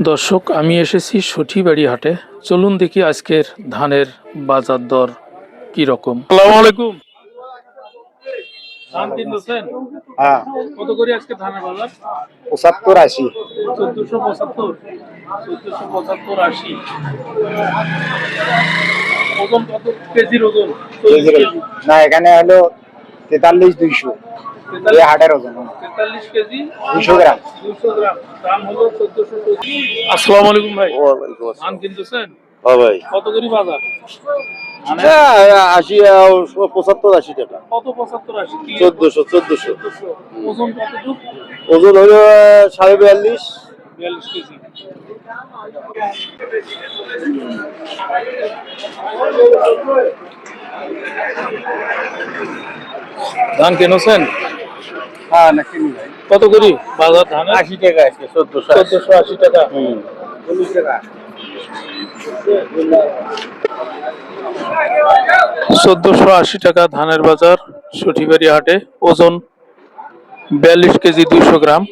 দর্শক আমি এসেছি সঠিবাড়ি হাটে চলুন দেখি আজকের ধানের বাজার দর কি রকম। আসসালামু আলাইকুম। হ্যাঁ। কত করে আজকে ধানের বাজার? পঁচাত্তর আশি। চোদ্দশো পঁচাত্তর। চোদ্দশো পঁচাত্তর আশি। ওজন কত? কেজির ওজন? না এখানে হলো তেতাল্লিশ দুইশো। হাটের ওজন। কেজি। দুইশো গ্রাম। দুশো গ্রাম। দাম হলো চোদ্দশো আসসালামু আলাইকুম ভাই। ধান কিনতেছেন? ভাই। কত করে বাজার? আশি পঁচাত্তর আশি টাকা। কত পঁচাত্তর আশি? চোদ্দশো চোদ্দশো। চোদ্দশো। ওজন কতটুক ওজন হলো সাড়ে বিয়াল্লিশ। বিয়াল্লিশ কেজি। ধান কিনেছেন? কত করি? বাজার ধান? আশি টাকা আছে চোদ্দশো চোদ্দশো আশি টাকা। হুম। চল্লিশ টাকা। চোদ্দশো আশি টাকা ধানের বাজার সঠিবাড়ি হাটে ওজন বিয়াল্লিশ কেজি দুইশো গ্রাম।